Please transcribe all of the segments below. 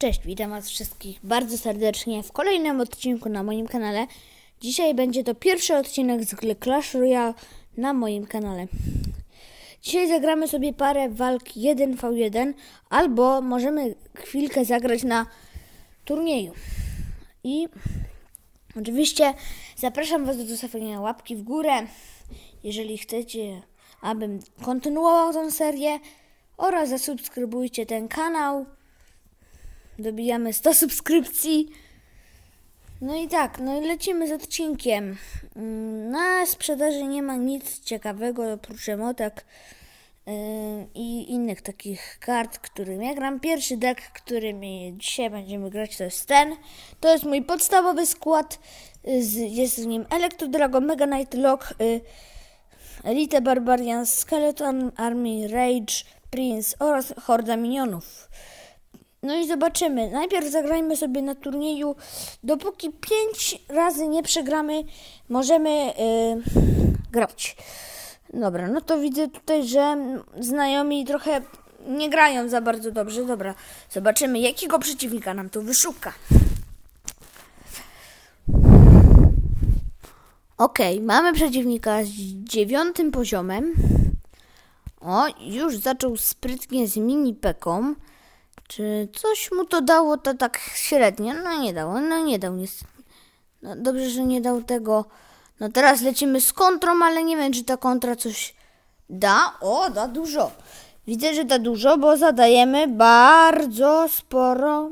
Cześć, witam Was wszystkich bardzo serdecznie w kolejnym odcinku na moim kanale. Dzisiaj będzie to pierwszy odcinek z gry Clash Royale na moim kanale. Dzisiaj zagramy sobie parę walk 1v1 albo możemy chwilkę zagrać na turnieju. I oczywiście zapraszam Was do zostawienia łapki w górę, jeżeli chcecie, abym kontynuował tę serię oraz zasubskrybujcie ten kanał dobijamy 100 subskrypcji. No i tak, no i lecimy z odcinkiem. Mm, Na sprzedaży nie ma nic ciekawego oprócz emotek yy, i innych takich kart, którym ja gram. Pierwszy deck, którym dzisiaj będziemy grać, to jest ten. To jest mój podstawowy skład. Z- Jest w nim Electro Dragon, Mega Knight Lock, yy, Elite Barbarian, Skeleton Army, Rage, Prince oraz Horda Minionów. No i zobaczymy. Najpierw zagrajmy sobie na turnieju. Dopóki pięć razy nie przegramy, możemy yy, grać. Dobra, no to widzę tutaj, że znajomi trochę nie grają za bardzo dobrze. Dobra, zobaczymy, jakiego przeciwnika nam tu wyszuka. Okej, mamy przeciwnika z dziewiątym poziomem. O, już zaczął sprytnie z mini peką. Czy coś mu to dało, to tak średnio? No nie dało, no nie dał niestety. No dobrze, że nie dał tego. No teraz lecimy z kontrą, ale nie wiem, czy ta kontra coś da. O, da dużo. Widzę, że da dużo, bo zadajemy bardzo sporo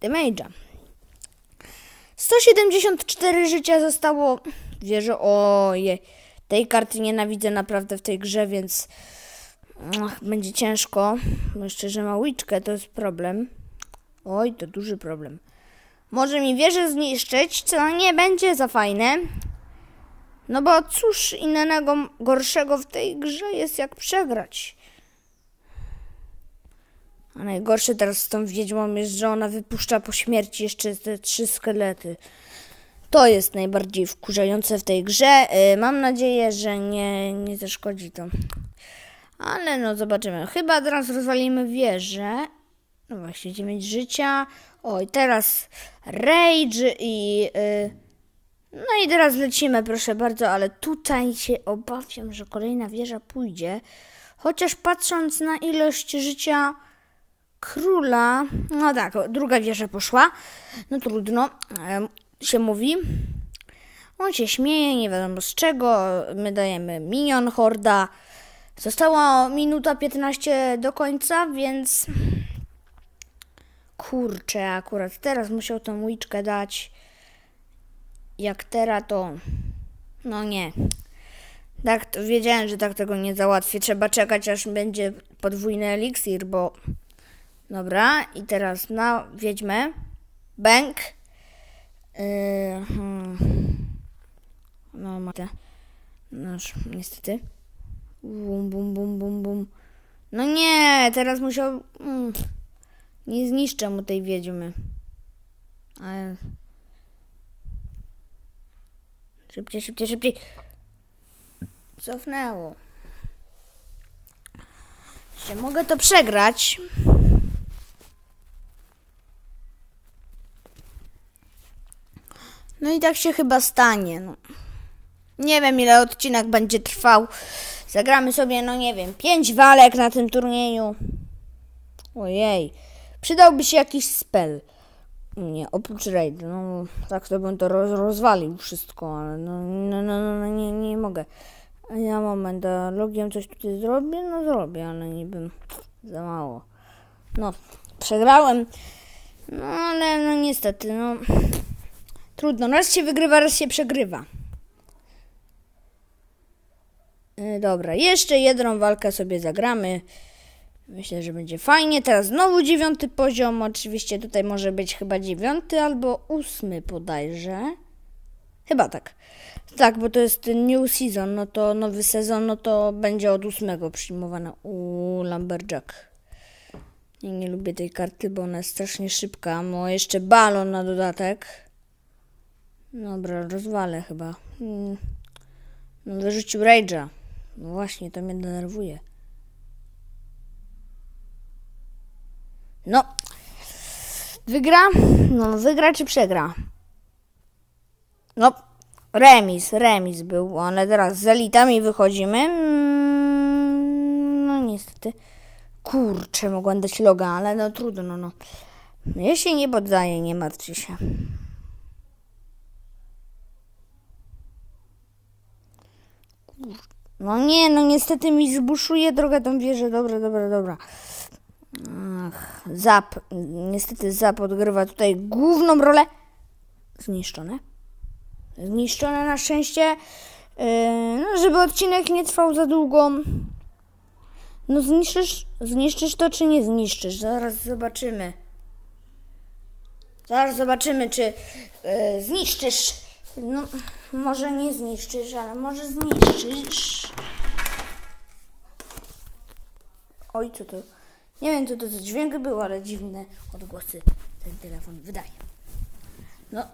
damage'a. 174 życia zostało. Wierzę, ojej. Tej karty nienawidzę naprawdę w tej grze, więc Ach, będzie ciężko. Bo jeszcze, że ma łyczkę, to jest problem. Oj, to duży problem. Może mi wieżę zniszczyć, co nie będzie za fajne. No bo cóż innego gorszego w tej grze jest jak przegrać. A najgorsze teraz z tą wiedźmą jest, że ona wypuszcza po śmierci jeszcze te trzy szkielety. To jest najbardziej wkurzające w tej grze. Yy, mam nadzieję, że nie, nie zaszkodzi to. Ale no zobaczymy. Chyba teraz rozwalimy wieżę. No właśnie, 9 życia. Oj, teraz Rage i... Yy, no i teraz lecimy, proszę bardzo, ale tutaj się obawiam, że kolejna wieża pójdzie. Chociaż patrząc na ilość życia króla... No tak, druga wieża poszła. No trudno, em, się mówi. On się śmieje, nie wiadomo z czego. My dajemy minion, horda. Została minuta 15 do końca, więc kurczę, akurat teraz musiał tą łyczkę dać. Jak teraz to no nie. Tak, to wiedziałem, że tak tego nie załatwię. Trzeba czekać, aż będzie podwójny eliksir, bo dobra. I teraz na wiedźmę. Bęk. Yy, hmm. No, ma te. Noż, niestety. Bum, bum, bum, bum, bum. No nie, teraz musiał... Mm, nie zniszczę mu tej wiedźmy. Ale... Szybciej, szybciej, szybciej. Cofnęło. Jeszcze mogę to przegrać. No i tak się chyba stanie. No. Nie wiem, ile odcinek będzie trwał. Zagramy sobie, no nie wiem, pięć walek na tym turnieju. Ojej. Przydałby się jakiś spell. Nie, oprócz raid. No, tak to bym to roz, rozwalił wszystko, ale no, no, no, no, no nie, nie mogę. Ja moment, a logiem coś tutaj zrobię? No zrobię, ale niby za mało. No, przegrałem. No, ale no niestety, no. Trudno, raz się wygrywa, raz się przegrywa. E, Dobra, jeszcze jedną walkę sobie zagramy. Myślę, że będzie fajnie. Teraz znowu dziewiąty poziom. Oczywiście tutaj może być chyba dziewiąty albo ósmy bodajże. Chyba tak. Tak, bo to jest new season, no to nowy sezon, no to będzie od ósmego przyjmowana. u Lumberjack. Ja nie lubię tej karty, bo ona jest strasznie szybka. No jeszcze balon na dodatek. Dobra, rozwalę chyba. Hmm. No wyrzucił Rage'a. No właśnie, to mnie denerwuje. No, Wygra? No, wygra czy przegra? No, remis, remis był, ale teraz z elitami wychodzimy. Mm, No niestety. Kurczę, mogłem dać loga, ale no trudno, no. Ja się nie poddaję, nie martwcie się. No nie, no niestety mi zbuszuje drogę tą wieżę. Dobra, dobra, dobra. Ach, Zap, niestety Zap odgrywa tutaj główną rolę. Zniszczone. Zniszczone na szczęście. Yy, no, żeby odcinek nie trwał za długo. No zniszczysz, zniszczysz to czy nie zniszczysz? Zaraz zobaczymy. Zaraz zobaczymy, czy yy, zniszczysz. No, może nie zniszczysz, ale może zniszczysz. Oj, co to? Nie wiem, co to za dźwięk był, ale dziwne odgłosy ten telefon wydaje. No,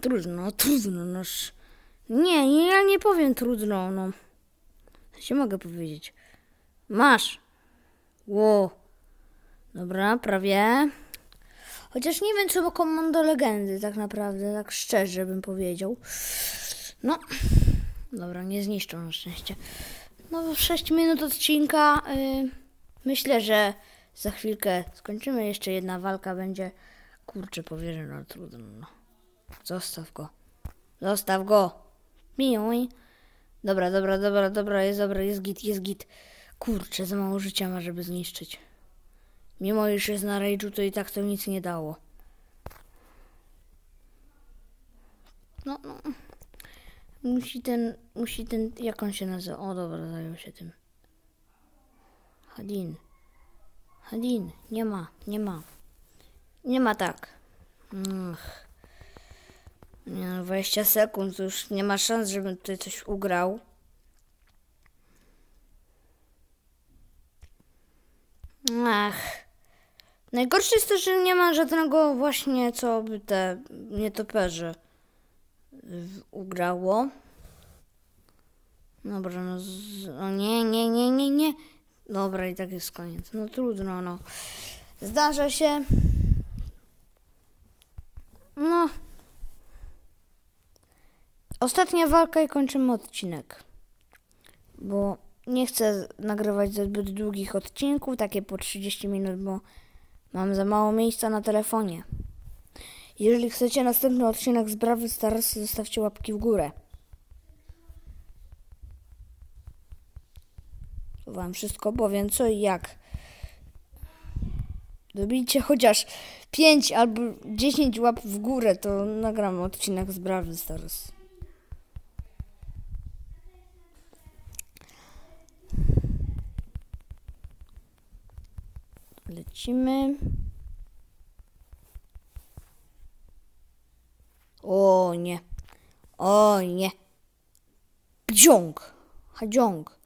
trudno, trudno, noż. Nie, nie, ja nie powiem trudno, no. Co się mogę powiedzieć? Masz. Ło. Dobra, prawie. Chociaż nie wiem, co było komando legendy, tak naprawdę, tak szczerze bym powiedział. No, dobra, nie zniszczą na szczęście. No, 6 minut odcinka. y, myślę, że za chwilkę skończymy. Jeszcze jedna walka będzie. Kurczę, powierzę, no trudno. No. Zostaw go. Zostaw go. Miuj. Dobra, dobra, dobra, dobra, jest dobra, jest git, jest git. Kurczę, za mało życia ma, żeby zniszczyć. Mimo iż jest na rage'u, to i tak to nic nie dało. No, no. Musi ten, musi ten, jak on się nazywa? O, dobra, zajął się tym. Hadin. Hadin, nie ma, nie ma. Nie ma tak. Ach. Nie no, 20 sekund, już nie ma szans, żebym tutaj coś ugrał. Ach. Najgorsze jest to, że nie ma żadnego właśnie, co by te nietoperze ugrało. Dobra, no z... nie, nie, nie, nie, nie. Dobra, i tak jest koniec. No trudno, no. Zdarza się. No. Ostatnia walka i kończymy odcinek. Bo nie chcę nagrywać zbyt długich odcinków, takie po 30 minut, bo mam za mało miejsca na telefonie. Jeżeli chcecie następny odcinek z Brawy Stars, zostawcie łapki w górę. Wam wszystko powiem, co i jak. Dobijcie chociaż 5 albo 10 łap w górę, to nagram odcinek z Brawy Stars. Lecimy. O nie. O nie. Bdziąg. Hadziąg.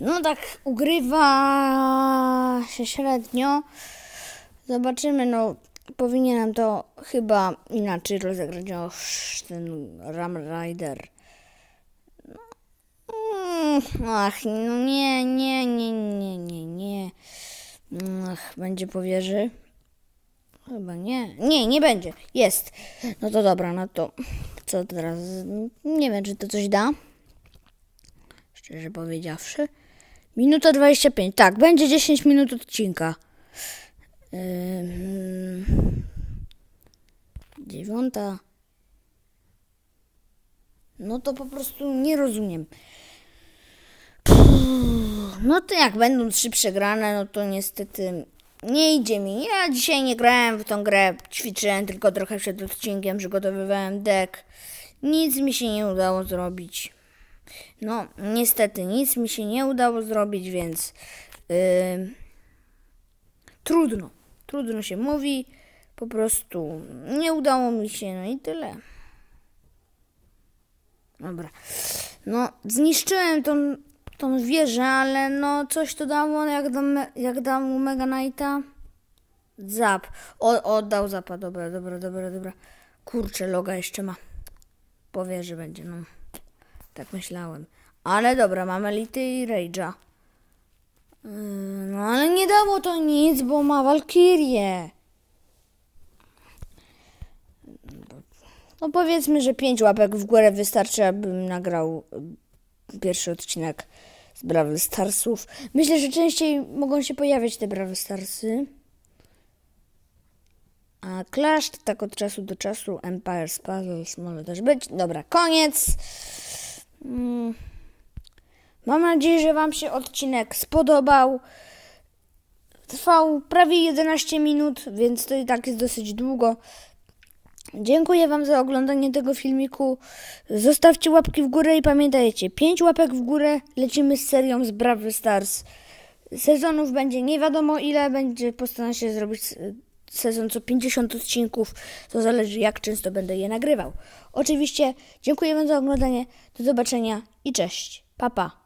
No tak ugrywa się średnio. Zobaczymy, no powinienem to chyba inaczej rozegrać niż ten Ram Rider. No, Ach, no nie, nie, nie, nie, nie, nie. Ach, będzie powierzy. Chyba nie. Nie, nie będzie. Jest. No to dobra, no to co teraz? Nie wiem, czy to coś da. Szczerze powiedziawszy. Minuta 25. Tak, będzie 10 minut odcinka. Dziewiąta. No to po prostu nie rozumiem. No to jak będą trzy przegrane, no to niestety nie idzie mi. Ja dzisiaj nie grałem w tą grę, ćwiczyłem tylko trochę przed odcinkiem, przygotowywałem deck. Nic mi się nie udało zrobić. No, niestety nic mi się nie udało zrobić, więc yy, trudno. Trudno się mówi. Po prostu nie udało mi się, no i tyle. Dobra. No, zniszczyłem tą tą wieżę, ale no coś to dało, jak dam, jak dam mu Mega Knighta. Zap. O, oddał zapa, dobra, dobra, dobra, dobra. Kurczę, loga jeszcze ma. Po wieży będzie, no. Tak myślałem. Ale dobra, mam Elity i Rage'a. Yy, No ale nie dało to nic, bo ma Valkyrię. No powiedzmy, że pięć łapek w górę wystarczy, abym nagrał pierwszy odcinek z Brawl Starsów. Myślę, że częściej mogą się pojawiać te Brawl Starsy. A Clash tak od czasu do czasu. Empire Puzzles może też być. Dobra, koniec. Mm. Mam nadzieję, że Wam się odcinek spodobał. Trwał prawie 11 minut, więc to i tak jest dosyć długo. Dziękuję Wam za oglądanie tego filmiku. Zostawcie łapki w górę i pamiętajcie, 5 łapek w górę lecimy z serią z Brawl Stars. Sezonów będzie nie wiadomo ile, będzie postaram się zrobić sezon co 50 odcinków. To zależy jak często będę je nagrywał. Oczywiście dziękuję Wam za oglądanie. Do zobaczenia i cześć. Pa pa.